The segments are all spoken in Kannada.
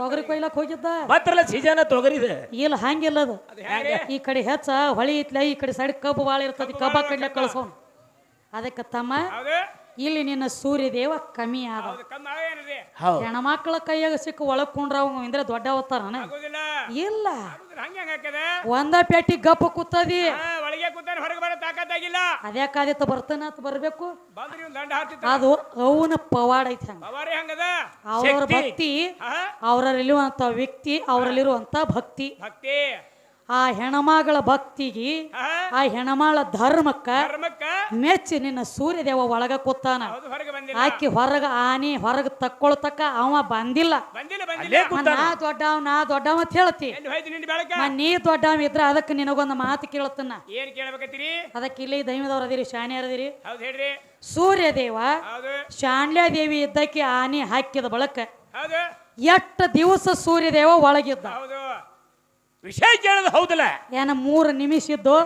ತೊಗರಿ ಕೊಯ್ಲಕ್ ಹೋಗಿದ್ದ? ಬತ್ರಲ್ಲ ಸೀಜನ್ ತೊಗರಿದ. ಇಲ್ಲ ಹಂಗಿಲ್ಲ ಅದು? ಈ ಕಡೆ ಹೆಚ್ಚ ಹೊಳಿ ಇತ್ಲ ಈ ಕಡೆ ಸೈಡ್ ಕಬ್ಬು ಭಾಳ ಇರ್ತದೆ ಕಬ್ಬ ಕಡ್ಲಕ್ ಕಳ್ಸೋಣ ಅದಕ್ಕೆ ತಮ್ಮ ಹೌದು. ಇಲ್ಲಿ ನಿನ್ನ ಸೂರ್ಯ ದೇವ ಕಮ್ಮಿ ಆದ ಹೌದು. ಹೆಣ್ಮಕ್ಳ ಕೈಯಾಗ ಸಿಕ್ಕ ಒಳಗ್ ಕುಂಡ್ರ ಅವ್ ಇಂದ್ರೆ ದೊಡ್ಡ ಅವತಾರ ಇಲ್ಲ. ಒಂದ ಪೆಟ್ಟಿ ಗಪ್ಪ ಕೂತದಿ. ಆ ಒಳಗೆ ಕೂತಾನೆ ಹೊರಗೆ ಬರೋ ತಾಕತ್ತಾಗಿಲ್ಲ. ಅದ್ಯಾಕಾದಿತ್ತ ಬರ್ತಾನ ಅಂತ ಬರ್ಬೇಕು. ಬಂದ್ರಿ ದಂಡ ಹಾಕ್ತಿತ್ತ ಅದು ಅವನ ಪವಾಡ ಐತಿ ಹಂಗ. ಹಂಗದ? ಅವ್ರ ಭಕ್ತಿ ಅವರಲ್ಲಿರುವಂತ ವ್ಯಕ್ತಿ ಅವರಲ್ಲಿರುವಂತ ಭಕ್ತಿ. ಭಕ್ತಿ. ಆ ಹೆಣಮಗಳ ಭಕ್ತಿಗೆ ಆ? ಹೆಣಮಾಳ ಧರ್ಮಕ್ಕ ಧರ್ಮಕ್ಕ? ಮೆಚ್ಚಿ ನಿನ್ನ ಸೂರ್ಯದೇವ ಒಳಗ ಕೂತಾನ. ಆಕಿ ಹೊರಗ ಆನಿ ಹೊರಗ ತಕ್ಕೊಳ್ತಕ್ಕ ಅವ ಬಂದಿಲ್ಲ. ನಾ ದೊಡ್ಡವ ನಾ ದೊಡ್ಡವ ಅಂತ ಹೇಳ್ತಿ. ಎಲ್ಲಿ ಹೋಯ್ತು ನಿನ್ನ ಬೆಳಕ? ನೀ ದೊಡ್ಡವ ಇದ್ರ ಅದಕ್ಕೆ ನಿನಗೊಂದು ಮಾತು ಕೇಳತ್ತನ್ನ ಏನ್ ಕೇಳ್ಬೇಕತ್ತೀರಿ? ಅದಕ್ಕೆ ಇಲ್ಲಿ ದೈವದವ್ರ ಅದಿರಿ ಶಾನಿಯರದಿರಿ ಅದಿರಿ. ಹೌದು ಹೇಳ್ರಿ. ಸೂರ್ಯದೇವ ಹೌದು. ಶಾಣ್ಯಾದೇವಿ ಇದ್ದಕ್ಕೆ ಆನಿ ಹಾಕಿದ ಬಳಕ ಹೌದು. ಎಷ್ಟು ದಿವಸ ಸೂರ್ಯದೇವ ಒಳಗಿದ್ದ? ಹೌದು. ವಿಷಯ ಕೇಳೋದು ಹೌದಲ್ಲ? ಏನ ಮೂರು ನಿಮಿಷ ಇದ್ದು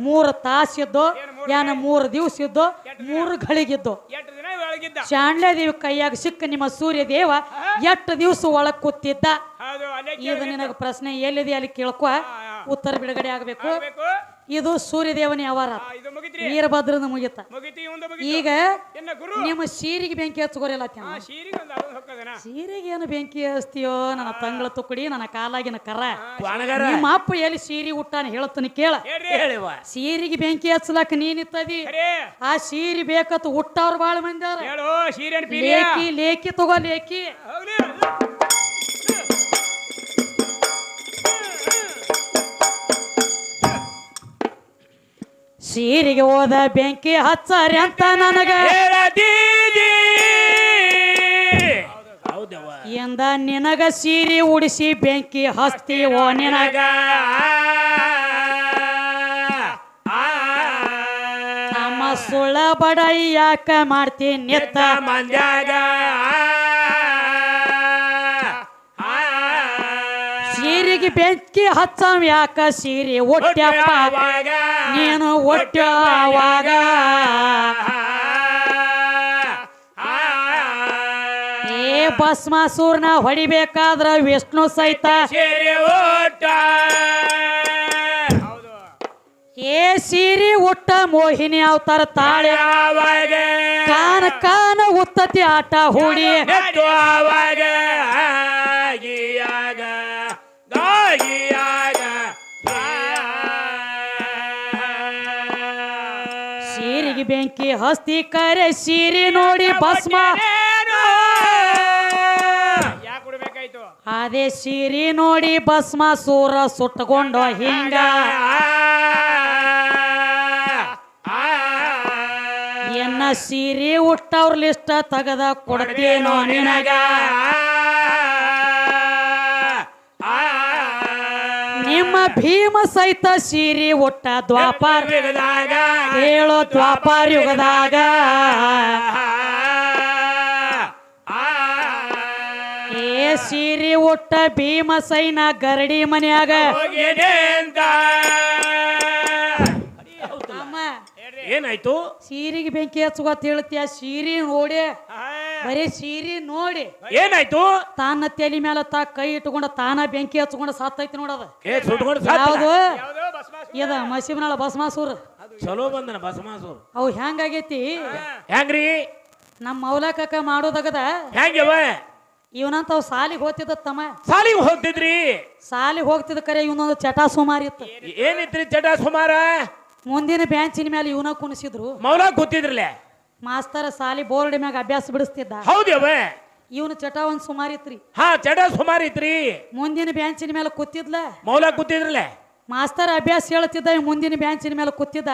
ಮೂರು ತಾಸಿದ್ದು ಇದ್ದು ಏನು ಮೂರು ದಿವಸ ಇದ್ದು ಮೂರು ಗಳಿಗಿದ್ದು ಎಷ್ಟು ದೇವಿ ಕೈಯಾಗ ಸಿಕ್ಕ ನಿಮ್ಮ ಸೂರ್ಯ ದೇವ ಎಷ್ಟು ದಿವಸ ಒಳಗ್ ಕೂತಿದ್ದ? ಇದು ನಿನಗ ಪ್ರಶ್ನೆ ಎಲ್ಲಿದೆ ಅಲ್ಲಿ ಕೇಳ್ಕೊ. ಉತ್ತರ ಬಿಡುಗಡೆ ಆಗಬೇಕು. ಇದು ಸೂರ್ಯದೇವನ ಅವರ. ವೀರಭದ್ರದ ಮುಗಿತ. ಮುಗಿತಿ ಒಂದು ಮುಗಿತು. ಈಗ ನಿಮ್ಮ ಸೀರಿಗೆ ಬೆಂಕಿ ಹಚ್ಚಗೋರಿಲ್ಲ ಸೀರಿಗೆ ಏನು ಬೆಂಕಿ ಹಚ್ತೀಯೋ? ನನ್ನ ತಂಗಳ ತುಕಡಿ ನನ್ನ ಕಾಲಾಗಿನ ಕರ. ನಿಮ್ಮ ಅಪ್ಪ ಎಲ್ಲಿ ಸೀರೆ ಹುಟ್ಟಾನ ಹೇಳ್ತಾನೆ ಕೇಳ. ಸೀರಿಗೆ ಹೇಳಿವ ಸೀರೆಗೆ ಬೆಂಕಿ ಹಚ್ಚಲಕ್ಕ ನೀನಿತ್ತದಿ ಆ ಸೀರೆ ಬೇಕತ್ತು ಹುಟ್ಟವ್ರು ಬಾಳ ಮಂದಿ ಲೇಖಿ ಲೇಖಿ ಸೀರೆನ್ ಲೇಕಿ ಲೇಕಿ ತಗೋ ಲೇಕಿ ಸೀರೆಗೆ ಹೋದ ಬೆಂಕಿ ಹಚ್ಚಾರಿ ಅಂತ ನನಗ. ಎಂದ ನಿನಗ ಸೀರೆ ಉಡಿಸಿ ಬೆಂಕಿ ಹಚ್ತೀವೋ ನಿನಗ. ನಮ್ಮ ಸುಳ್ಳ ಬಡ ಯಾಕ ಮಾಡ್ತೀನಿ ನಿತ್ತ ಮಂದ್ಯಾಗ. ಸೀರೆಗೆ ಬೆಂಕಿ ಹಚ್ಚಂ ಯಾಕ ಸೀರೆ ಒಟ್ಟ್ಯಪ್ಪ ನೀನು ಒಟ್ಟ್ಯಾವಾಗ? ಏ ಭಸ್ಮಾಸೂರ್ನ ಹೊಡಿಬೇಕಾದ್ರ ವಿಷ್ಣು ಸಹಿತ? ಹೌದು. ಏ ಸೀರೆ ಉಟ್ಟ ಮೋಹಿನಿ ಅವತಾರ ತಾಳೆ? ಕಾನ ಕಾನ ಉತ್ತತಿ ಆಟ ಹೂಡಿ? ಬೆಂಕಿ ಹಸ್ತಿ ಕರೆ ಸೀರೆ ನೋಡಿ ಭಸ್ಮ. ಕೊಡ್ಬೇಕಾಯ್ತು ಅದೇ ಸೀರೆ ನೋಡಿ ಭಸ್ಮ ಸೂರ ಸುಟ್ಟಕೊಂಡ ಹಿಂಗ. ಎನ್ನ ಸೀರೆ ಉಟ್ಟವ್ರ ಲಿಸ್ಟ್ ತಗದ ಕೊಡ್ತೇನೋ ನಿನಗ. ನಿಮ್ಮ ಭೀಮ ಸಹಿತ ಸೀರಿ ಒಟ್ಟ ದ್ವಾಪಾರ. ಹೇಳೋ ದ್ವಾಪಾರ ಯುಗದಾಗ. ಏ ಸೀರಿ ಒಟ್ಟ ಭೀಮ ಸೈನ ಗರಡಿ ಮನ್ಯಾಗ. ಅಮ್ಮ. ಏನಾಯ್ತು? ಸೀರಿಗೆ ಬೆಂಕಿ ಹಚ್ಚುವ ಹೇಳ್ತೀಯ? ಸೀರೆ ನೋಡಿ. ಬರೀ ಸೀರೆ ನೋಡಿ. ಏನಾಯ್ತು? ತಾನ ತಲೆ ಮೇಲೆ ತಾ ಕೈ ಇಟ್ಕೊಂಡ ತಾನ ಬೆಂಕಿ ಹಚ್ಕೊಂಡ ಸಾತೈತಿ ನೋಡದ ಏ ಸುಟ್ಕೊಂಡು ಯಾವುದು? ಇದ ಮಸೀಬ್ನಾಳ ಭಸ್ಮಾಸೂರ್. ಚಲೋ ಬಂದನ ಬಸಮಾಸೂರ್ ಅವು ಹೆಂಗಾಗೈತಿ ಹೆಂಗ್ರಿ ನಮ್ಮ ಮೌಲಕಕ್ಕ ಮಾಡೋದಾಗದ? ಹೆಂಗವ ಇವನಂತ ಅವ್ ಸಾಲಿಗೆ ಹೋಗ್ತಿದ್ದ ತಮ್ಮ. ಸಾಲಿಗೆ ಹೋಗ್ತಿದ್ರಿ? ಸಾಲಿಗೆ ಹೋಗ್ತಿದ್ದ ಕರೆ ಇವನೊಂದು ಚಟ ಸುಮಾರಿ ಇತ್ತು. ಏನಿತ್ರಿ ಚಟ ಸುಮಾರ? ಮುಂದಿನ ಬ್ಯಾಂಚಿನ ಮೇಲೆ ಇವನ ಕುಣಿಸಿದ್ರು. ಮೌಲ ಕೂತಿದ್ರಲೆ? ಮಾಸ್ತರ ಸಾಲಿ ಬೋರ್ಡ್ ಮ್ಯಾಗ ಅಭ್ಯಾಸ ಬಿಡಿಸ್ತಿದ್ದ. ಹೌದವ ಇವನು ಚಟ ಒಂದ್ ಸುಮಾರಿ ಇತ್ರಿ. ಹಾ ಚಟ ಸುಮಾರಿ ಇತ್ರಿ. ಮುಂದಿನ ಬ್ಯಾಂಚಿನ ಮೇಲೆ ಕೂತಿದ್ಲ? ಮೌಲ ಕೂತಿದ್ರಲೆ? ಮಾಸ್ತರ್ ಅಭ್ಯಾಸ ಹೇಳ್ತಿದ್ದ ಇವ್ ಮುಂದಿನ ಬ್ಯಾಂಚಿನ ಮೇಲೆ ಕೂತಿದ್ದ?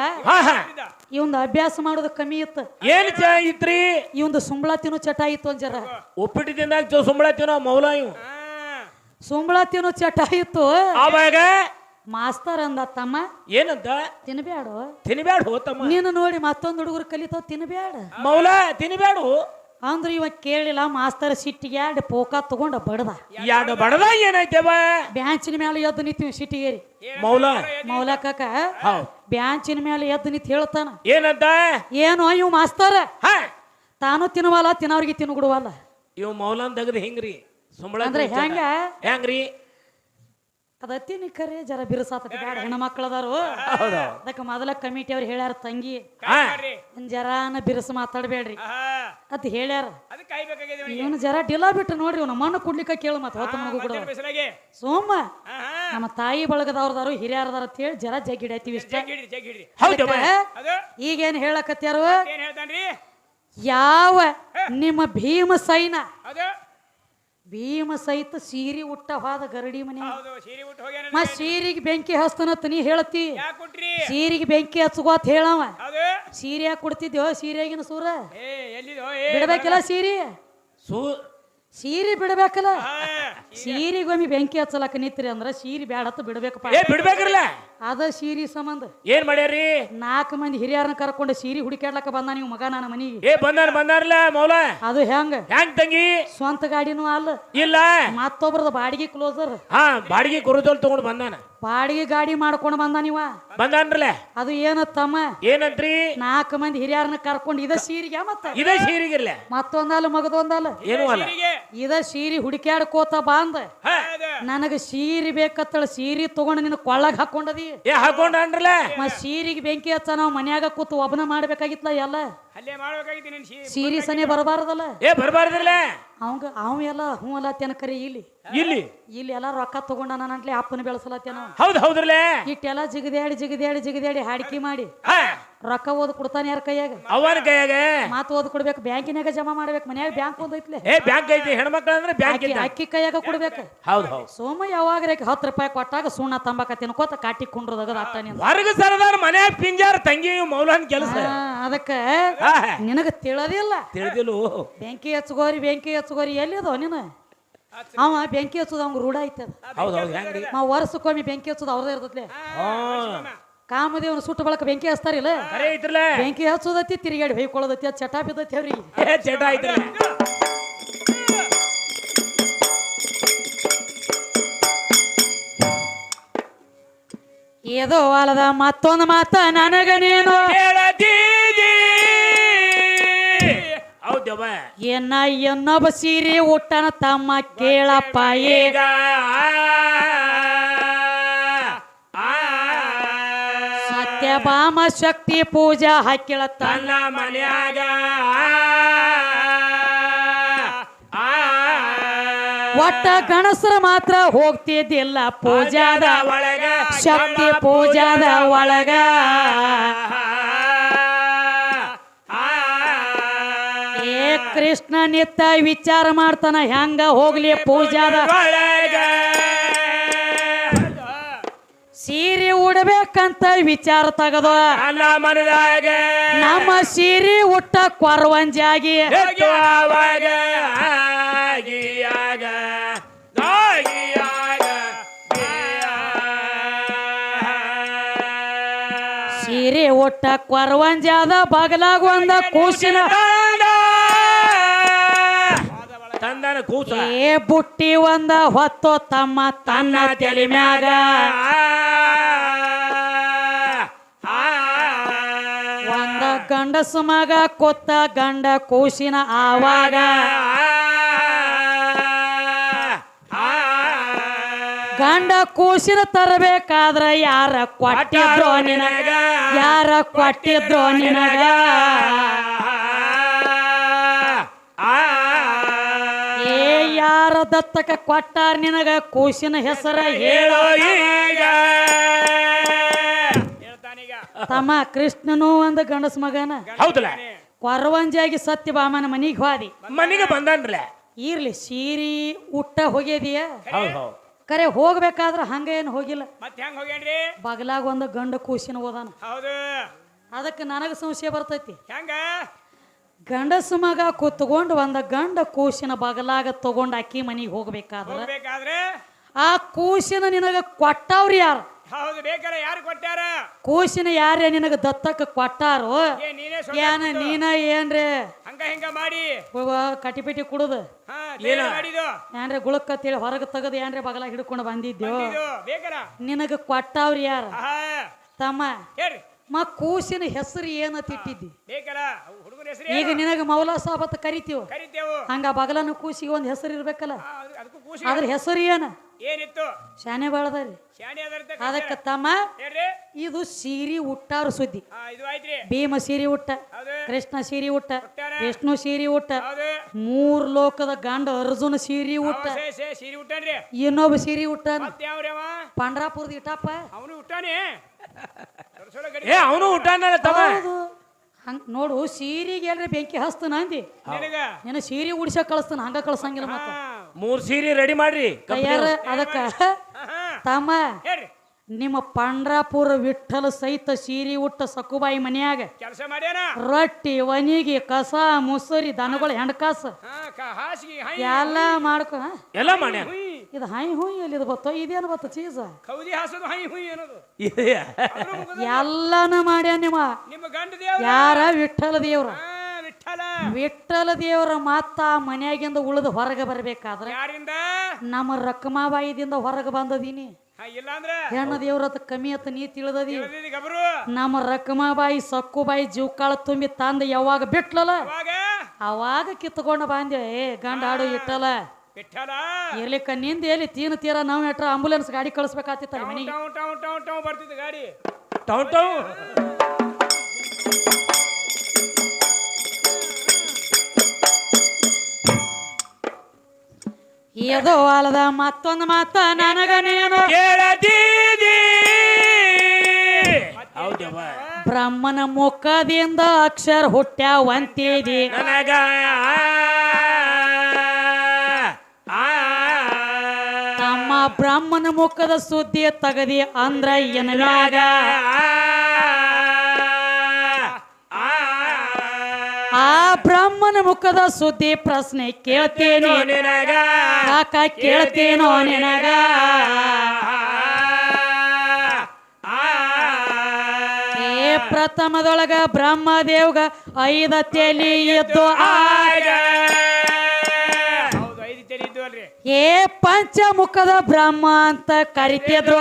ಇವಂದು ಅಭ್ಯಾಸ ಮಾಡೋದು ಕಮ್ಮಿ ಇತ್ತು. ಏನ್ ಚ ಇತ್ರಿ? ಇವಂದು ಸುಂಬಳ ತಿನ್ನು ಚಟ ಇತ್ತು ಒಂದ್ ಜರ ಉಪ್ಪಿಟ್ಟು ತಿಂದಾಗ ಸುಂಬಳ ತಿನ್ನೋ ಮೌಲ ಇವ್. ಸುಂಬಳ ತಿನ್ನು ಚಟ ಇತ್ತು. ಆವಾಗ ಮಾಸ್ತರ್ ಅಂದ ತಮ್ಮ. ಏನಂತ? ತಿನ್ಬ್ಯಾಡು. ತಿನ್ಬ್ಯಾಡ ಹೋತಮ್ಮ ನೀನು ನೋಡಿ ಮತ್ತೊಂದು ಹುಡುಗರು ಕಲಿತಾವ್ ತಿನ್ಬ್ಯಾಡ. ಮೌಲ ತಿನ್ಬ್ಯಾಡು. ಅಂದ್ರ ಇವ ಕೇಳಿಲ್ಲ ಮಾಸ್ತರ್ ಸಿಟ್ಟಿಗೆ ಎರಡು ಪೋಕ ತಗೊಂಡ ಬಡದ ಎರಡು ಬಡದ ಏನಾಯ್ತವ? ಬ್ಯಾಂಚಿನ ಮೇಲೆ ಎದ್ದು ನಿಂತೀವಿ ಸಿಟ್ಟಿಗೆ ಮೌಲ? ಮೌಲ ಕಾಕ ಬ್ಯಾಂಚಿನ ಮೇಲೆ ಎದ್ದು ನಿಂತು ಹೇಳ್ತಾನ. ಏನಂತ? ಏನು ಇವ್ ಮಾಸ್ತರ್? ತಾನು ತಿನ್ನುವಲ್ಲ ತಿನ್ನವ್ರಿಗೆ ತಿನ್ಬಿಡುವಲ್ಲ. ಇವ್ ಮೌಲನ್ ತೆಗ್ದು ಹಿಂಗ್ರಿ? ಸುಮ್ಳ ಅಂದ್ರೆ ಹೆಂಗ? ಹೆಂಗ್ರಿ? ಅದತ್ತೀನಿ ಕರೆ ಜರ ಬಿರುಸಾತತಿ ಬ್ಯಾಡ ಹೆಣ್ಮಕ್ಳದಾರು ಹೌದು. ಅದಕ್ಕೆ ಮೊದಲ ಕಮಿಟಿ ಅವ್ರು ಹೇಳ್ಯಾರ ತಂಗಿ ಒಂದ್ ಜರಾನ ಬಿರುಸು ಮಾತಾಡ್ಬೇಡ್ರಿ. ಅತ್ ಹೇಳ್ಯಾರ ಅದಕ್ಕೆ ಕಾಯ್ಬೇಕಾಗಿದೆ ಇವನಿಗೆ ಇವನು ಜರ ಡಿಲ ಬಿಟ್ಟು ನೋಡ್ರಿ ಅವ್ನ ಮಣ್ಣು ಕುಡ್ಲಿಕ್ಕೆ ಕೇಳು ಮತ್ತೆ ಹೊತ್ತು ಮಗು ಕೂಡ ಬಿಸಿಲಾಗೆ? ಸೋಮ ನಮ್ಮ ತಾಯಿ ಬಳಗದವ್ರದಾರು ಹಿರಿಯರದಾರ ಅಂತ ಹೇಳಿ ಜರ ಜಗ್ಗಿಡೈತಿವಿ ಇಷ್ಟ. ಜಗ್ ಹಿಡ್ರಿ ಜಗ್ ಹಿಡ್ರಿ. ಹೌದವ ಅದು? ಈಗೇನ್ ಹೇಳಕತ್ಯಾರು? ಏನ್ ಹೇಳ್ತಾನ್ರಿ? ಯಾವ ನಿಮ್ಮ ಭೀಮ ಸೈನ ಅದು? ಭೀಮ ಸಹಿತ ಸೀರಿ ಉಟ್ಟ ಹೋದ ಗರಡಿ ಮನೆ. ಮತ್ ಮ ಸೀರಿಗೆ ಬೆಂಕಿ ಹಸ್ತನತ್ ನೀ ಹೇಳತಿ. ಸೀರಿಗೆ ಬೆಂಕಿ ಹಚ್ಕೋತ್ ಹೇಳವ. ಸೀರೆ ಯಾಕೆ ಕೊಡ್ತಿದ್ಯೋ ಸೀರೆಗಿನ ಸೂರ? ಬಿಡಬೇಕಲ್ಲ ಸೀರೆ? ಸೂ ಸೀರೆ ಬಿಡ್ಬೇಕಲ್ಲ. ಸೀರೆಗೊಮ್ಮೆ ಬೆಂಕಿ ಹಚ್ಚಲಕ್ಕ ನಿತ್ರಿ ಅಂದ್ರ ಸೀರೆ ಬ್ಯಾಡತ್ತ ಬಿಡ್ಬೇಕಪ್ಪ. ಬಿಡ್ಬೇಕಿರ್ಲ ಅದ ಸೀರಿ ಸಂಬಂಧ. ಏನ್ ಮಾಡ್ಯಾರಿ ನಾಲ್ಕು ಮಂದಿ ಹಿರಿಯರನ್ನ ಕರ್ಕೊಂಡು ಸೀರಿ ಹುಡುಕ್ಯಾಡ್ಲಕ್ಕ ಬಂದ ನೀವು ಮಗ ನನ್ನ ಮನಿಗೆ. ಏ ಬಂದಾರ ಬಂದಾರಲ್ಲ ಮೌಲ? ಅದು ಹೆಂಗ? ಹೆಂಗ್ ತಂಗಿ? ಸ್ವಂತ ಗಾಡಿನೂ ಅಲ್ಲ. ಇಲ್ಲ. ಮತ್ತೊಬ್ರದ ಬಾಡಿಗೆ ಕ್ಲೋಸರ್ ಹಾ ಬಾಡಿಗೆ ಕುರುದೋಲ್ ತಗೊಂಡ್ ಬಂದಾನ. ಬಾಡಿಗೆ ಗಾಡಿ ಮಾಡ್ಕೊಂಡು ಬಂದ ನೀವ? ಬಂದಾನ್ರಲ್ಲ? ಅದು ಏನತ್ತಮ್ಮ ಏನಂತ್ರಿ? ನಾಲ್ಕು ಮಂದಿ ಹಿರಿಯರನ್ನ ಕರ್ಕೊಂಡು ಇದ ಸೀರಿಗೆ ಮತ್ತ? ಇದ ಸೀರಿಗಿರ್ಲ? ಮತ್ತೊಂದಲ್ಲ ಮಗದೊಂದಲ್ಲ? ಏನು ಅಲ್ಲ. ಇದ ಸೀರಿ ಹುಡುಕ್ಯಾಡ್ಕೋತ ಬಂದ. ನನಗ ಸೀರಿ ಬೇಕತ್ತಳ ಸೀರಿ ತಗೊಂಡು ನಿನ್ನ ಕೊಳ್ಳಾಗ ಹಾಕೊಂಡದಿ. ಏ ಮ ಸೀರೆಗೆ ಬೆಂಕಿ ಹಚ್ಚ ನಾವು ಮನ್ಯಾಗ ಕೂತು ಒಬ್ಬನ ಮಾಡ್ಬೇಕಾಗಿತ್ಲ ಎಲ್ಲ? ಅಲ್ಲೇ ಮಾಡ್ಬೇಕಾಗಿತ್ತು ನಿನ್ ಸೀರೆ. ಸೀರೆ ಸನಿ ಬರಬಾರದಲ್ಲ? ಏ ಬರ್ಬಾರ್ದ್ರಲ್ಲ ಅವಂಗ ಅವ ಎಲ್ಲ ಹ್ಞೂ ಅಲ್ಲತ್ತೇನ ಕರಿ ಇಲ್ಲಿ. ಇಲ್ಲಿ? ಇಲ್ಲಿ ಎಲ್ಲ ರೊಕ್ಕ ತಗೊಂಡ ನಂಟ್ಲೆ ಅಪ್ಪನ ಬೆಳೆಸಲತ್ತೇನ ಹೌದ್ ಹೌದ್ರಲ್ಲೇ ಇಟ್ಟೆಲ್ಲ ಜಿಗದ್ಯಾಡಿ ಜಿಗದ್ಯಾಡಿ ಜಿಗದ್ಯಾಡಿ ಹಾಡಿಕೆ ಮಾಡಿ. ರೊಕ್ಕ ಓದ್ ಕೊಡ್ತಾನೆ ಯಾರ ಕೈಯಾಗ? ಅವನ ಕೈಯಾಗ? ಮಾತು ಓದ್ ಕೊಡ್ಬೇಕು ಬ್ಯಾಂಕಿನಾಗ ಜಮಾ ಮಾಡ್ಬೇಕು ಮನ್ಯಾಗ ಬ್ಯಾಂಕ್ ಒಂದೈತ್ಲೆ ಏ ಬ್ಯಾಂಕ್ ಐತಿ ಹೆಣ್ಮಕ್ಳ ಅಂದ್ರೆ ಬ್ಯಾಂಕ್ ಅಕ್ಕಿ ಐತಿ. ಅಕ್ಕಿ ಕೈಯಾಗ ಕೊಡ್ಬೇಕು. ಹೌದ್ ಹೌದ್. ಸೋಮ ಯಾವಾಗ ರೇಖೆ ಹತ್ತು ರೂಪಾಯಿ ಕೊಟ್ಟಾಗ ಸುಣ್ಣ ತಂಬಾಕ ತಿನ್ಕೋತ ಕಾಟಿ ಕುಂಡ್ರದಾಗ ಅಟ್ಟನೆ ಸರದಾರ ಮನ್ಯಾಗ ಪಿಂಜಾರ ತಂಗಿ ಮೌಲಾನ್ ಕೆಲಸ. ಅದಕ್ಕ ನಿನಗ ತಿಳದಿಲ್ಲ. ತಿಳಿದಿಲ್ಲ. ಬೆಂಕಿ ಹಚ್ಚಗೋರಿ ಬೆಂಕಿ ಹಚ್ಕೋರಿ ಎಲ್ಲಿದೋ ನೀನು? ಅವ ಬೆಂಕಿ ಹಚ್ಚೋದು ಅವ್ ರೂಢ ಐತದ ಹೌದು ಹೌದು ವರ್ಷಕ್ಕೊಮ್ಮೆ ಬೆಂಕಿ ಹಚ್ಚೋದು ಅವ್ರದೇ ಇರ್ತೈತ್ಲೆ. ಕಾಮದೇವನ ಸುಟ್ಟು ಬಳಕ ಬೆಂಕಿ ಹಚ್ತಾರಿಲ್ಲ ಕರೆ ಐತ್ರಲ್ಲ ಬೆಂಕಿ ಹಚ್ಚೋದತ್ತಿ ತಿರುಗಾಡಿ ಹೊಯ್ಕೊಳ್ಳೋದತ್ತಿ ಅದು ಚಟ ಬಿದ್ದತಿ ಅವ್ರಿ ಏ ಚಟ ಐತ್ರಲ್ಲ ಏದೋ ಅಲ್ಲದ ಮತ್ತೊಂದು ಮಾತ ನನಗ ನೀನು ಹೇಳದೀದಿ ಹೌದವ್ವ ಎನ್ನ ಇನ್ನೊಬ್ಬ ಸೀರೆ ಊಟನ ತಮ್ಮ ಕೇಳಪ್ಪ ಈಗ ಸತ್ಯಭಾಮ ಶಕ್ತಿ ಪೂಜಾ ಹಾಕಿಳ ತನ್ನ ಮನೆಯಾಗ ಒಟ್ಟ ಗಣಸರ ಮಾತ್ರ ಹೋಗ್ತಿದ್ದಿಲ್ಲ ಪೂಜಾದ ಒಳಗ ಶಕ್ತಿ ಪೂಜಾದ ಒಳಗ ಕೃಷ್ಣ ನಿತ್ತ ವಿಚಾರ ಮಾಡ್ತಾನ ಹೆಂಗ ಹೋಗ್ಲಿ ಪೂಜಾದ ಒಳಗ ಸೀರೆ ಉಡ್ಬೇಕಂತ ವಿಚಾರ ತಗದ. ನನ್ನ ಮನದಾಗ ನಮ್ಮ ಸೀರೆ ಉಟ್ಟ ಕೊರವಂಜಾಗಿ ಎತ್ತುವಾಗ ಆಗಿಯಾಗ ಆಗಿಯಾಗ ಸೀರೆ ಉಟ್ಟ ಕೊರವಂಜಾದ ಬಗಲಾಗ ಒಂದ ಕೂಸಿನ. ತಂದನ ಕೂಸ. ಏ ಬುಟ್ಟಿ ಒಂದ ಹೊತ್ತು ತಮ್ಮ ತನ್ನ ತಲೆ ಮ್ಯಾಗ. ಗಂಡಸ ಮಗ ಕೊತ್ತ ಗಂಡ ಕೂಸಿನ ಆವಾಗ. ಗಂಡ ಕೂಸಿನ ತರಬೇಕಾದ್ರ ಯಾರ ಕೊಟ್ಟಿದ್ರೋ ನಿನಗ? ಯಾರ ಕೊಟ್ಟಿದ್ರೋ ನಿನಗ? ಏ ಯಾರ ದತ್ತಕ ಕೊಟ್ಟಾರ ನಿನಗ? ಕೂಸಿನ ಹೆಸರ ಹೇಳೋ ಈಗ. ತಮ್ಮ ಕೃಷ್ಣನು ಒಂದು ಗಂಡಸ ಮಗನ. ಹೌದಲ್ಲ? ಸತ್ಯ ಬಾಮನ ಮನಿಗೆ ಹೋದಿ. ಮನೆಗೆ ಬಂದನ್ರಲ್ಲ? ಇರ್ಲಿ ಸೀರಿ ಉಟ್ಟ ಹೋಗ್ಯದಿಯ ಕರೆ ಹೋಗ್ಬೇಕಾದ್ರ ಹಂಗ ಏನು ಹೋಗಿಲ್ಲ. ಮತ್ತೆ ಹೆಂಗ್ ಹೋಗ್ಯಾನ್ರಿ? ಬಗಲಾಗ ಒಂದು ಗಂಡ ಕೂಸಿನ ಹೋದಾನ. ಹೌದು. ಅದಕ್ಕೆ ನನಗ ಸಂಶಯ ಬರ್ತೈತಿ. ಹೆಂಗ? ಗಂಡಸ ಮಗ ಕುತ್ಕೊಂಡು ಒಂದ ಗಂಡ ಕೂಸಿನ ಬಗಲಾಗ ತಗೊಂಡ್ ಅಕ್ಕಿ ಮನಿಗೆ ಹೋಗ್ಬೇಕಾದ್ರ ಹೋಗ್ಬೇಕಾದ್ರೆ? ಆ ಕೂಸಿನ ನಿನಗ ಕೊಟ್ಟವ್ರಿ ಯಾರು? ಹೌದು ಬೇಕಾರ ಯಾರು ಕೊಟ್ಟಾರ? ಕೂಸಿನ ಯಾರೇ ನಿನಗ ದತ್ತಕ್ಕೆ ಕೊಟ್ಟಾರೋ? ಏ ನೀನೇ ಏನ ನೀನ ಏನ್ರಿ? ಹಂಗ ಹಿಂಗ ಮಾಡಿ. ಕಟಿಪಿಟಿ ಕುಡುದು. ಹಾ ಗುಳಕ್ಕ ತಿಳಿ ಏನ್ರೆ ಗುಳಕ್ಕತ್ತೇಳಿ ಹೊರಗೆ ತೆಗದು ಏನ್ರಿ ಬಗಲ ಹಿಡ್ಕೊಂಡು ಬಂದಿದ್ಯೋ? ಇದು ಬೇಕಾರ ನಿನಗ ಕೊಟ್ಟವ್ರು ಯಾರು? ಆಹಾ. ತಮ್ಮ ಹೇಳ್ರಿ. ಮ ಕೂಸಿನ ಹೆಸರು ಏನಂತ ತಿಟ್ಟಿದ್ದಿ? ಬೇಕಲ್ಲ ಹುಡುಗನ ಹೆಸರು ಈಗ ನಿನಗ ಮೌಲಾ ಸಾಬತ್ ಕರಿತೀವ. ಕರಿತೇವು. ಹಂಗ ಬಗಲನ ಕೂಸಿಗೆ ಒಂದು ಹೆಸರು ಇರ್ಬೇಕಲ್ಲ? ಅದಕ್ಕೂ ಅದ್ರ ಹೆಸರು ಏನ? ಏನಿತ್ತು? ಶಾನೆ ಬಾಳದಾರಿ. ಶಾಣಿ ಅದರಂತೆ ಅದಕ್ಕೆ ತಮ್ಮ ಹೇಳ್ರಿ. ಇದು ಸೀರಿ ಉಟ್ಟಾರು ಸುದ್ದಿ. ಆ, ಇದು ಆಯ್ತ್ರಿ. ಭೀಮ ಸೀರಿ ಉಟ್ಟ ಹೌದು. ಕೃಷ್ಣ ಸೀರಿ ಉಟ್ಟ. ವಿಷ್ಣು ಸೀರಿ ಉಟ್ಟ ಹೌದು. ಮೂರ್ ಲೋಕದ ಗಂಡ ಅರ್ಜುನ ಸೀರಿ ಅವ ಉಟ್ಟ. ಸೇ ಸೇ ಸೀರೆ ಉಟ್ಟಾನ್ರಿ. ಇನ್ನೊಬ್ಬ ಸೀರಿ ಉಟ್ಟ. ಮತ್ತೆ ಯಾವ್ರಿ ಅವ? ಪಾಂಡ್ರಾಪುರದ ಇಟಪ್ಪ ಅವನು ಉಟ್ಟಾನೆ? ಏ ಅವನು ಊಟನಲ್ಲ ತಮ್ಮ. ಹೌದು. ಹಂಗ ನೋಡು ಸೀರೆಗೆ ಎಲ್ರಿ ಬೆಂಕಿ ಹಸ್ತನ ಅಂದಿ. ನಿನಗ? ನಿನ್ನ ಸೀರೆ ಉಡಿಸಕ್ ಕಳಿಸ್ತಾನ ಹಂಗ ಕಳ್ಸಂಗಿಲ್ಲ ಮತ್ತ. ಮೂರ್ ಸೀರೆ ರೆಡಿ ಮಾಡ್ರಿ ತಯಾರ ಅದಕ್ಕ. ತಮ್ಮ ಹೇಳ್ರಿ. ನಿಮ್ಮ ಪಂಡ್ರಾಪುರ ವಿಠಲ ಸಹಿತ ಸೀರೆ ಉಟ್ಟ ಸಕ್ಕುಬಾಯಿ ಮನೆಯಾಗ ಕೆಲಸ ಮಾಡ್ಯಾನ? ರೊಟ್ಟಿ ಒನಿಗಿ ಕಸ ಮುಸರಿ ದನಗಳು ಹೆಣ್ಕಾಸ. ಹಾ ಕ- ಹೈ ಎಲ್ಲ ಮಾಡ್ಕೊ ಹಾ? ಎಲ್ಲ ಮಾಡ್ಯಾನ? ಇದು ಹೈ ಹುಯಿ ಅಲ್ಲಿ ಇದು ಬತ್ತೋ ಇದೇನು ಬತ್ತ ಚೀಸ? ಕೌದಿ ಹಾಸೋದು ಹೈ ಹುಯ್ ಅನ್ನೋದು. ಅದ್ರ ಮುಖದ ಎಲ್ಲಾನು ಮಾಡ್ಯಾನ ನಿಮ್ಮ? ನಿಮ್ಮ ಗಂಡ ದೇವ್ರ? ಯಾರ ವಿಠಲ ದೇವ್ರ? ಆ, ವಿಠಲ ವಿಠಲ ದೇವ್ರ ಮತ್ತ ಮನ್ಯಾಗಿಂದ ಉಳಿದು ಹೊರಗೆ ಬರ್ಬೇಕಾದ್ರೆ ಯಾರಿಂದ? ನಮ್ಮ ರಕ್ಕಮಾಬಾಯಿದಿಂದ ಹೊರಗೆ ಬಂದದೀನಿ. ಹಾ ಹೆಣ್ಣು ದೇವ್ರತ ಕಮ್ಮಿ ಅತ್ತ ನೀ ತಿಳಿದದಿ. ತಿಳಿದಿದಿ ಗಬರು. ನಮ್ಮ ರಕ್ಕಮಾಬಾಯಿ ಸಕ್ಕುಬಾಯಿ ಜೀವಕಾಳ ತುಂಬಿ ತಂದ ಯಾವಾಗ ಬಿಟ್ಲಲ್ಲ? ಅವಾಗ ಅವಾಗ ಕಿತ್ಕೊಂಡು ಬಂದೆ. ಏ ಗಂಡ ಆಡು ಇಟ್ಟಲ್ಲ ವಿಠಲ ಇರ್ಲಿಕ್ಕ ನಿಂದ ಎಲ್ಲಿ ತೀನ ತೀರ ನಾವು ಎಟ್ರ ಆಂಬುಲೆನ್ಸ್ ಗಾಡಿ ಕಳಿಸ್ಬೇಕಾತಿತ್ತಲ್ಲ ಮನೆಗೆ? ಟೌನ್ ಟೌನ್ ಟೌ ಬರ್ತಿತ್ತು ಗಾಡಿ. ಟೌ ಟೌ ಇದು ಅಲ್ಲದ ಮತ್ತೊಂದು ಮಾತ ನನಗ ನೀನು. ಕೇಳದೀದಿ ಹೌದವ್ವ. ಬ್ರಹ್ಮನ ಮುಖದಿಂದ ಅಕ್ಷರ ಹುಟ್ಟ್ಯಾವಂತೀದಿ. ನನಗ ಬ್ರಹ್ಮನ ಮುಖದ ಸುದ್ದಿ ತಗದಿ ಅಂದ್ರ ಏನಾಗ ಆ ಬ್ರಹ್ಮನ ಮುಖದ ಸುದ್ದಿ ಪ್ರಶ್ನೆ ಕೇಳ್ತೇನೋ ನಿನಗ. ಕಾಕ ಕೇಳ್ತೇನೋ ನಿನಗ. ಏ ಪ್ರಥಮದೊಳಗ ಬ್ರಹ್ಮದೇವ್ಗ ಐದ ತೆಲಿ ಎದ್ದು ಆಗ. ಏ ಪಂಚಮುಖದ ಬ್ರಹ್ಮ ಅಂತ ಕರಿತಿದ್ರು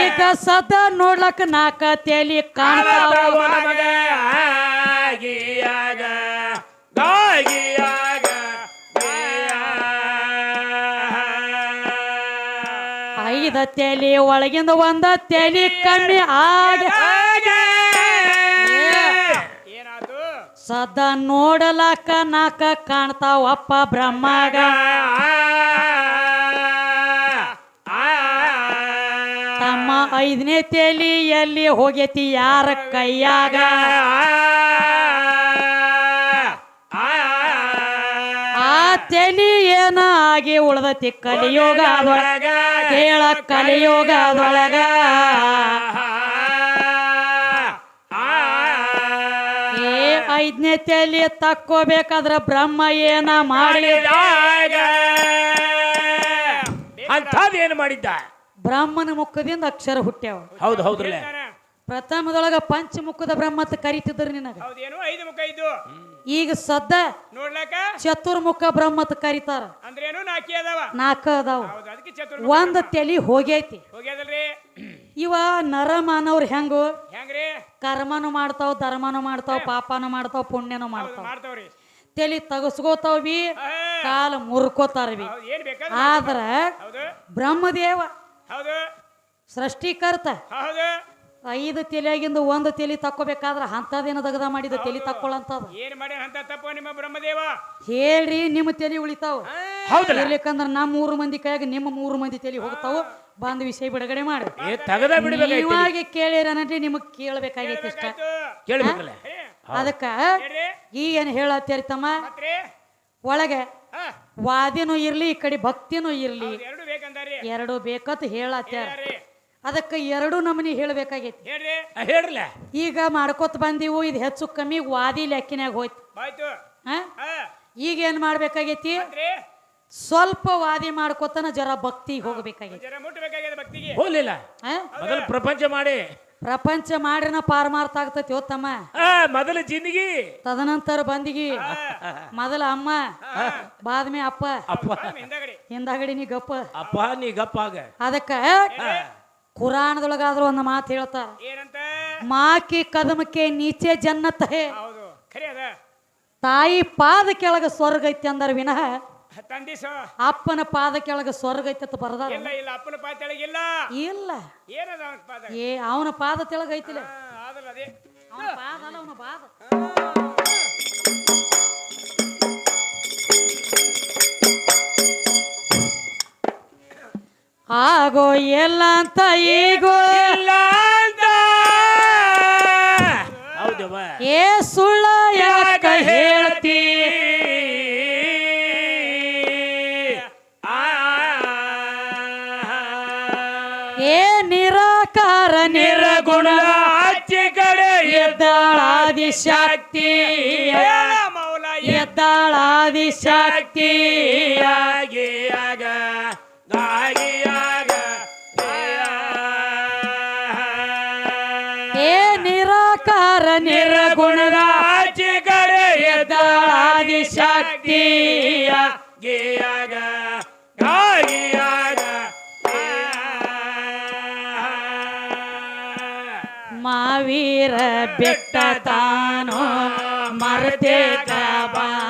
ಈಗ ಸದಾ ನೋಡ್ಲಕ್ಕ ನಾಕ ತಲಿ ಕಾಣ್ತಾವ ಐದ ತೇಲಿ ಒಳಗಿಂದ ಒಂದ ತೇಲಿ ಕಮ್ಮಿ ಆಗ. ಸದಾ ನೋಡಲಾಕ ನಾಕ ಕಾಣ್ತಾವಪ್ಪ ಬ್ರಹ್ಮಗ. ಐದನೇ ತೇಲಿಯಲ್ಲಿ ಹೋಗೈತಿ ಯಾರ ಕೈಯಾಗ? ಆ ತಲಿ ಏನ ಆಗಿ ಉಳ್ದತಿ ಕಲಿಯೋಗ ಅದೊಳಗ ಕೇಳ ಕಲಿಯೋಗ ಅದೊಳಗ ಐದನೇ ತಲಿ ತಕ್ಕೋಬೇಕಾದ್ರ ಬ್ರಹ್ಮ ಏನ ಮಾಡಿದ? ಅಂಥದ್ದೇನು ಮಾಡಿದ್ದ? ಬ್ರಹ್ಮನ ಮುಖದಿಂದ ಅಕ್ಷರ ಹುಟ್ಟ್ಯಾವ. ಹೌದು ಹೌದ್ರಲ್ಲ. ಪ್ರಥಮದೊಳಗ ಪಂಚಮುಖದ ಬ್ರಹ್ಮ ಅಂತ ಕರಿತಿದ್ರು ನಿನಗ ಹೌದೇನು ಐದು ಮುಖ ಇದ್ದು ಈಗ ಸದ್ದ ನೋಡ್ಲಕ? ಚತುರ್ಮುಖ ಬ್ರಹ್ಮ ಅಂತ ಕರಿತಾರ ಅಂದ್ರೇನು ನಾಲ್ಕಿ ಅದಾವ? ನಾಲ್ಕ ಅದಾವ. ಹೌದು ಅದಕ್ಕೆ ಒಂದ್ ತಲಿ ಹೋಗೈತಿ ಹೋಗ್ಯದಲ್ರಿ? ಇವ ನರ ಮಾನವ್ರ ಹೆಂಗು? ಹೆಂಗ್ರಿ? ಕರ್ಮನು ಮಾಡ್ತಾವ ಧರ್ಮನು ಮಾಡ್ತಾವ ಪಾಪನು ಮಾಡ್ತಾವ ಪುಣ್ಯನು ಮಾಡ್ತಾವ. ಮಾಡ್ತಾವ್ರಿ. ತಲಿ ತಗಸ್ಕೋತಾವ ಬಿ ಕಾಲ ಮುರ್ಕೋತಾರ ಬಿ ಆದ್ರ ಹೌದು. ಬ್ರಹ್ಮದೇವ ಹೌದು. ಸೃಷ್ಟಿಕರ್ತ. ಹೌದು. ಐದು ತಲೆಯಾಗಿಂದ ಒಂದು ತಲೆ ತಕ್ಕೋಬೇಕಾದ್ರ ಅಂತದೇನ ದಗದ ಮಾಡಿದ ತಲೆ ತಕ್ಕೊಳ್ಳಂತದ ಏನ್ ಮಾಡಿ ಅಂತ ತಪ್ಪ ನಿಮ್ಮ ಬ್ರಹ್ಮದೇವ? ಹೇಳ್ರಿ ನಿಮ್ಮ ತಲೆ ಉಳಿತಾವ. ಹೌದಲ್ಲ? ಇರ್ಲಿಕ್ಕಂದ್ರ ನಮ್ಮ ಮೂರು ಮಂದಿ ಕೈಯಾಗ ನಿಮ್ಮ ಮೂರು ಮಂದಿ ತಲೆ ಹೋಗ್ತಾವ. ಬಂದ್ ವಿಷಯ ಬಿಡುಗಡೆ ಮಾಡಿ. ಏ ತಗದ ನೀವಾಗಿ ಕೇಳಿರನ್ರಿ ನಿಮಗ್ ಕೇಳ್ಬೇಕಾಗೈತಿ ಇಷ್ಟ ಕೇಳಬೇಕಲ್ಲ? ಅದಕ್ಕ ಹೇಳ್ರಿ. ಈ ಏನ್ ಹೇಳತ್ತೇರಿ ತಮ್ಮ? ಮತ್ರಿ? ಒಳಗೆ ಹಾ. ವಾದಿನೂ ಇರ್ಲಿ ಈ ಕಡೆ ಭಕ್ತಿನೂ ಇರ್ಲಿ. ಹೌದು ಬೇಕಂದಾರಿ ಎರಡು ಬೇಕತ್ ಹೇಳತ್ಯಾರ. ಅದಕ್ಕೆ ಅದಕ್ಕ ಎರಡು ನಮನಿ ಹೇಳ್ಬೇಕಾಗೈತಿ. ಹೇಳ್ರಿ? ಹೇಳ್ರಲ್ಲ ಈಗ ಮಾಡ್ಕೋತ ಬಂದಿವು ಇದು ಹೆಚ್ಚು ಕಮ್ಮಿ ವಾದಿ ಲೆಕ್ಕಿನಾಗ ಹೋಯ್ತು. ಆಯ್ತು. ಹಾ. ಈಗ ಏನ್ ಮಾಡ್ಬೇಕಾಗೈತಿ? ಸ್ವಲ್ಪ ವಾದಿ ಮಾಡ್ಕೋತನ ಜರ ಭಕ್ತಿ ಹೋಗ್ಬೇಕಾಗೈತಿ. ಜರ ಮುಟ್ಟಬೇಕಾಗ್ಯದ ಭಕ್ತಿಗೆ? ಹೋಗ್ಲಿಲ್ಲ. ಹಾ? ಮೊದಲು ಪ್ರಪಂಚ ಮಾಡಿ. ಪ್ರಪಂಚ ಮಾಡಿನ ಪಾರಮಾರ್ಥ ಆಗ್ತೈತಿ ಓತ್ತಮ್ಮ ಆ ಮೊದಲು ಜಿಂದಗಿ. ತದನಂತರ ಬಂದಿಗಿ. ಮೊದಲ ಅಮ್ಮ ಬಾದ್ಮೆ ಅಪ್ಪ. ಅಪ್ಪ. ಹಿಂದಗಡಿ. ನೀ ಗಪ್ಪ. ಅಪ್ಪ ನೀ ಗಪ್ಪಾಗ ಅದಕ್ಕ ಕುರಾಣದೊಳಗಾದ್ರೂ ಒಂದು ಮಾತು ಹೇಳ್ತಾರ. ಏನಂತ? ಮಾಕಿ ಕದಮಕ್ಕೆ ನೀಚೆ ಜನ್ನತ. ಹೇ ಹೌದು. ಖರಿ ತಾಯಿ ಪಾದ ಕೆಳಗ ಸ್ವರ್ಗ ಐತಿ ಅಂದರ ವಿನಃ ತಂದಿ ಅಪ್ಪನ ಪಾದ ಕೆಳಗ ಸ್ವರ್ಗ ಐತೆ ಅಂತ ಬರದಾರ. ಇಲ್ಲ ಇಲ್ಲ ಅಪ್ಪನ ಪಾದ ಕೆಳಗೆ ಇಲ್ಲ. ಏನದ ಅವನ ಪಾದ? ಏ ಅವನ ಪಾದ ತೆಳಗ ಐತಿಲ್ಲ ಹಾ, ಅದೇ. ಅವನ ಪಾದ ಅಲ್ಲ ಅವನ ಪಾದ. ಆಗೋ ಎಲ್ಲ ಅಂತ ಈಗೋ. ಇಲ್ಲ ಅಂತ. ಹೌದವ ಏ ಸುಳ್ಳ ಯಾಕ? ಏ ನಿರಾಕಾರ ನಿರ್ಗುಣ ಆಚೆ ಕಡೆ ಎದ್ದಾಳಾದಿ ಶಕ್ತಿ. ಹೇಳ ಮೌಲ ಎದ್ದಾಳಾದಿ ಶಕ್ತಿ. ಆಗಿಯಾಗ ಗಾಗಿಯಾಗ ಏ ನಿರಾಕಾರ ನಿರಗುಣ ಆಚೆ ಕಡೆ ಎದ್ದಾಳಾದಿ ಶಕ್ತಿ. ಗಿಯಾಗ ಮಾವೀರ ಬೆಟ್ಟ ತಾನೋ ಮರತೇಕ ಬಂದಾಳು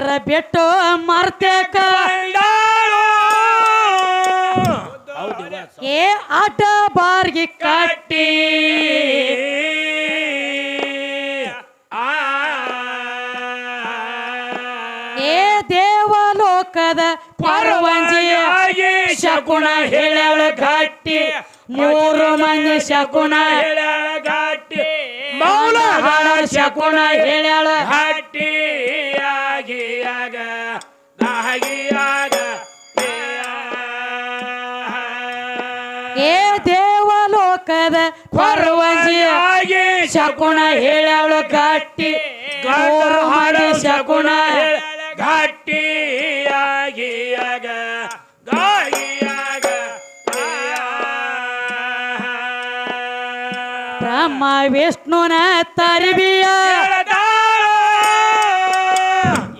ಮಾವೀರ ಬೆಟ್ಟು ಮರ್ತೆ ಏ ಆಟ ಬಾರ್ಗಿ ಕಟ್ಟಿ ಏ ದೇವಲೋಕದ ಪರವಂಜಿಯಾಗಿ ಶಕುನ ಹೇಳಳು ಗಟ್ಟಿ ಮೂರು ಮಂದಿ ಶಕುನ ಘಾಟಿ. ಮೌಲ ಹಾಳ ಶಕುನ ದೇವಲೋಕದ ಪರವಂಜಿ ಶಕುನ ಹೇಳವಳು ಕಟ್ಟಿ ಮಂದಿ ಶಕುನ ಗಟ್ಟಿಯಾಗಿ ಆಗಿಯಾಗ ಗಾಗಿಯಾಗ ಬ್ರಹ್ಮ ವಿಷ್ಣುನ ತರಿಬಿಯ.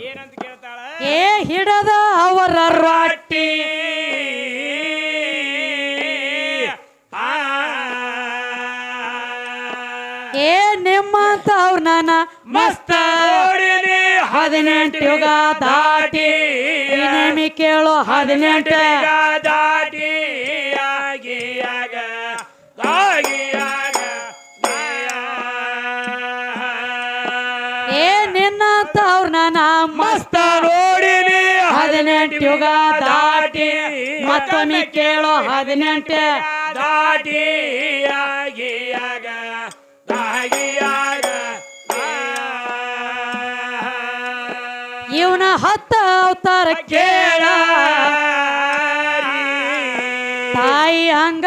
ಏನಂತ ಕೇಳ್ತಾಳ? ಏ ಹಿಡದ ಅವರ ಹದಿನೆಂಟು ಯುಗ ದಾಟಿ. ನಿಮಿ ಕೇಳು ಹದಿನೆಂಟು. ದಾಟಿ. ಆಗಿಯಾಗ ಆಗಿಯಾಗ ಏ ನನ್ನ ಮಸ್ತ ನೋಡಿನಿ ಹದಿನೆಂಟು ಯುಗ ದಾಟಿ. ಮತ್ತೊಮ್ಮೆ ಕೇಳು ಹದಿನೆಂಟು. ದಾಟಿ. ಆಗಿಯಾಗ ಆಗಿಯಾಗ ಹತ್ತ ಅವತಾರ ಕೇಳ. ತಾಯಿ ಹಂಗ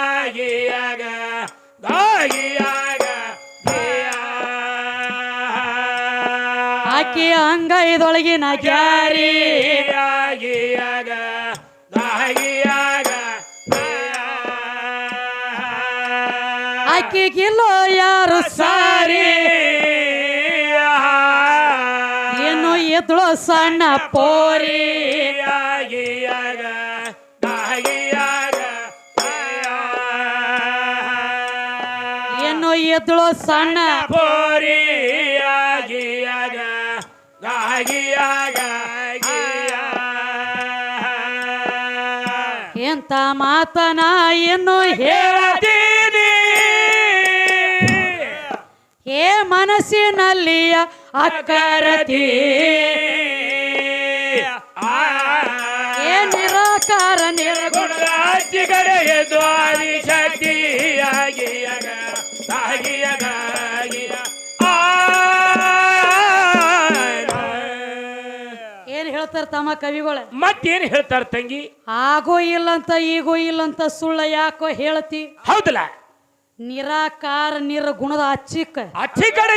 ಆಗಿಯಾಗ ಆಗಿಯಾಗ ಆಕಿ ಜಾರಿ ಆಗಿಯಾಗ ಆಗಿಯಾಗ ಆಕಿಗಿಲ್ಲೋ ಯಾರು ಸಾರಿ. ಎದ್ಳು ಸಣ್ಣ ಪೋರಿ. ಆಗಿಯಾಗ ಆಗಿಯಾಗ ಏನು ಎದ್ಳು ಸಣ್ಣ ಪೋರಿ ಆಗಿಯಾಗ ಆಗಿಯಾಗ ಎಂತ ಮಾತನಾ ಏನು ಹೇಳ ಏ ಮನಸ್ಸಿನಲ್ಲಿಯ ಅಕ್ಕರತಿ ಏ ನಿರಾಕಾರ ನಿರ್ಗುಣ. ರಾಜ್ಯಗಡೆ ಎದ್ದು ಆದಿ ಶಕ್ತಿ ಆಗಿಯಾಗ ಆಗಿಯಾಗ ಆಗಿಯ ಏನ್ ಹೇಳ್ತಾರ ತಮ್ಮ ಕವಿಗಳ? ಮತ್ತೇನ್ ಹೇಳ್ತಾರ ತಂಗಿ? ಆಗೋ ಇಲ್ಲಂತ ಈಗೋ ಇಲ್ಲಂತ ಸುಳ್ಳ ಯಾಕೋ ಹೇಳ್ತಿ? ಹೌದಲ್ಲ? ನಿರಾಕಾರ ನಿರ್ಗುಣದ ಅಚ್ಚಿಕ್ಕ ಅಚ್ಚಿ ಕಡೆ